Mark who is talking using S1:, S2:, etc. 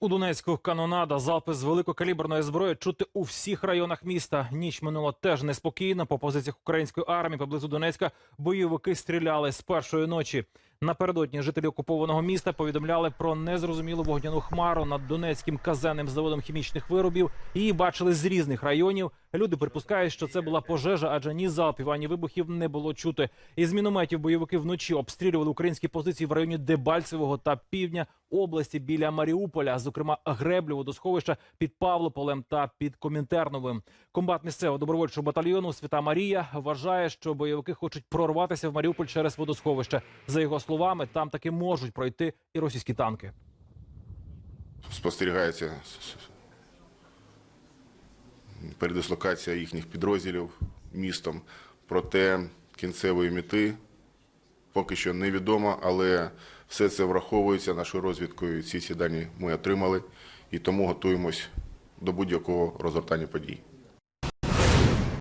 S1: У Донецьку канонада, залпи з великокаліберної зброї чути у всіх районах міста. Ніч минула теж неспокійно. По позиціях української армії поблизу Донецька бойовики стріляли з першої ночі. Напередодні жителі окупованого міста повідомляли про незрозумілу вогняну хмару над Донецьким казенним заводом хімічних виробів. Її бачили з різних районів. Люди припускають, що це була пожежа, адже ні залпів, ані вибухів не було чути. Із мінометів бойовики вночі обстрілювали українські позиції в районі Дебальцевого та півдня області біля Маріуполя, зокрема греблю водосховища під Павлополем та під Комінтерновим. Комбат місцевого добровольчого батальйону Свята Марія вважає, що бойовики хочуть прорватися в Маріуполь через водосховище. За його словами, там таки можуть пройти і російські танки.
S2: спостерігається передислокація їхніх підрозділів містом. Проте кінцевої мети поки що невідомо, але все це враховується нашою розвідкою. Ці всі дані ми отримали і тому готуємось до будь-якого розгортання подій.